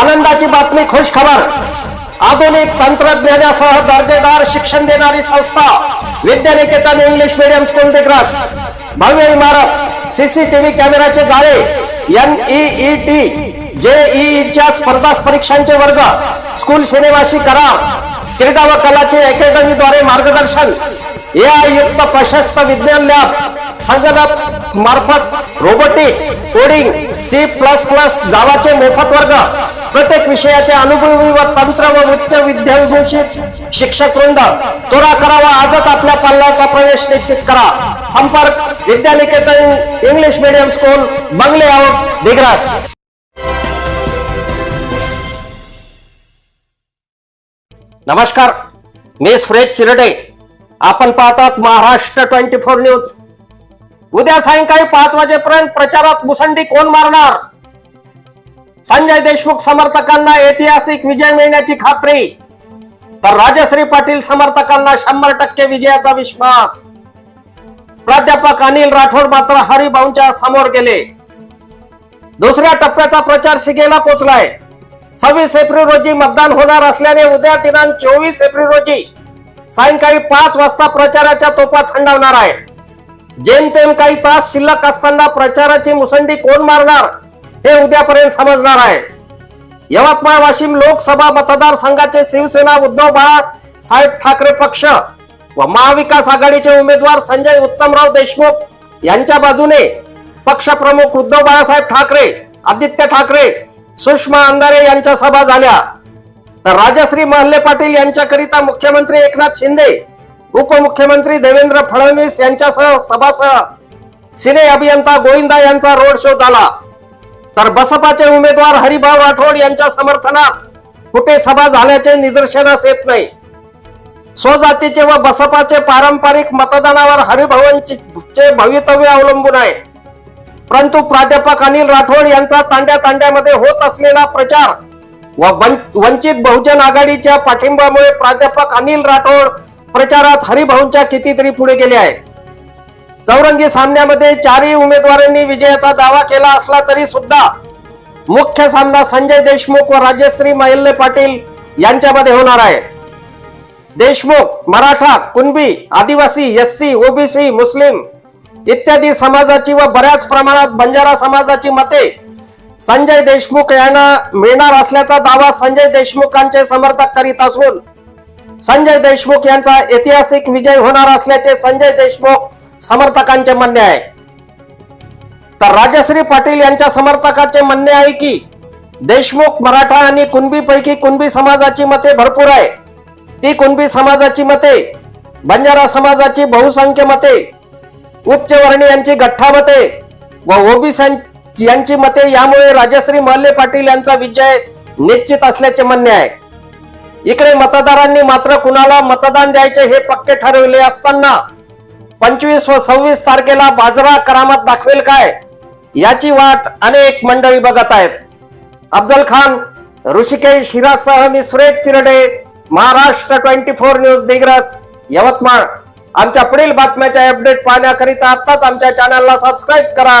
आनंदाची बातमी खुश खबर. आधुनिक तंत्रज्ञानासह दर्जेदार शिक्षण देणारी संस्था Vidyaniketan English medium school Digras भव्य इमारत सीसीटीव्ही कॅमेराचे जाळे एनईईटी ई टी जेईच्या स्पर्धा परीक्षांचे वर्ग स्कूल शनिवासी करार क्रीडा व कलाचे अकॅडमीद्वारे मार्गदर्शन. ए आयुक्त प्रशस्त विज्ञान लॅब संगणक मार्फत robotic coding C plus plus जावाचे मोफत वर्ग प्रत्येक विषयाचे अनुभवी व तंत्र व उच्च विद्याविभूषित शिक्षक वृंद तोरा करावा आजच आपल्या पाल्याचा प्रवेश निश्चित करा. संपर्क विद्यानिकेतन इंग्लिश मीडियम स्कूल बंगले आउट दिग्रास. नमस्कार मी सुरेश चिरडे. आपण पाहतात महाराष्ट्र ट्वेंटी फोर न्यूज. उद्या सायंकाळी पाच वाजेपर्यंत प्रचारात मुसंडी कोण मारणार? संजय देशमुख समर्थकांना ऐतिहासिक विजय मिळण्याची खात्री. तर राजश्री पाटील समर्थकांना शंभर टक्के विजयाचा विश्वास. प्राध्यापक अनिल राठोड मात्र हरिभाऊंच्या समोर गेले. दुसऱ्या टप्प्याचा प्रचार शिगेला पोहोचलाय सव्वीस एप्रिल रोजी मतदान होणार असल्याने उद्या दिनांक चोवीस एप्रिल रोजी सायंकाळी पाच वाजता प्रचाराच्या तोफा थंडावणार आहे. जेमतेम काही तास शिल्लक असताना प्रचाराची मुसंडी कोण मारणार हे उद्यापर्यंत समजणार आहे. यवतमाळ वाशिम लोकसभा मतदारसंघाचे शिवसेना उद्धव बाळा साहेब ठाकरे पक्ष व महाविकास आघाडीचे उमेदवार संजय उत्तमराव देशमुख यांच्या बाजूने पक्षप्रमुख उद्धव बाळासाहेब ठाकरे आदित्य ठाकरे सुषमा अंधारे यांच्या सभा झाल्या. तर राजश्री महल्ले पाटील यांच्याकरिता मुख्यमंत्री एकनाथ शिंदे उपमुख्यमंत्री देवेंद्र फडणवीस यांच्यासह सभासह सिने अभियंता गोविंदा यांचा रोड शो झाला. तर बसपाचे उमेदवार हरिभाऊ राठोड यांच्या समर्थनात कुठे सभा झाल्याचे निदर्शनास येत नाही. स्वजातीचे व बसपाचे पारंपरिक मतदानावर हरिभाऊंचे भवितव्य अवलंबून आहे. परंतु प्राध्यापक अनिल राठोड यांचा तांड्या तांड्यामध्ये होत असलेला प्रचार व वन- वंचित बहुजन आघाडीच्या पाठिंब्यामुळे प्राध्यापक अनिल राठोड प्रचारात हरिभाऊंच्या कितीतरी पुढे गेले आहेत. चौरंगी सामन्यामध्ये चारही उमेदवारांनी विजयाचा दावा केला असला तरी सुद्धा मुख्य सामना संजय देशमुख व राजश्री महिल्ले पाटील यांच्यामध्ये होणार आहे. देशमुख मराठा कुणबी आदिवासी एससी ओबीसी मुस्लिम इत्यादी समाजाची व बऱ्याच प्रमाणात बंजारा समाजाची मते संजय देशमुख यांना मिळणार असल्याचा दावा संजय देशमुखांचे समर्थक करीत असून संजय देशमुख यांचा ऐतिहासिक विजय होणार असल्याचे संजय देशमुख समर्थकांचे म्हणणे आहे. तर राजश्री पाटील यांच्या समर्थकाचे म्हणणे आहे की देशमुख मराठा आणि कुणबी पैकी कुणबी समाजाची मते भरपूर आहे. ती कुणबी समाजाची मते बंजारा समाजाची बहुसंख्य मते उच्चवर्णीयांची गठ्ठा मते व ओबीसी यांची मते यामुळे राजश्री महल्ले पाटील यांचा विजय निश्चित असल्याचे म्हणणे आहे. इकडे मतदारांनी मात्र कुणाला मतदान द्यायचे हे पक्के ठरविले असताना पंचवीस व सव्वीस तारखेला बाजरा करामत दाखवेल काय याची वाट अनेक मंडळी बघत आहेत. अफजल खान ऋषिकेश हिरासह मी Suresh Tirde Maharashtra twenty four news Digras Yavatmal. आमच्या पुढील बातम्याच्या अपडेट पाहण्याकरिता आताच आमच्या चॅनलला सबस्क्राईब करा.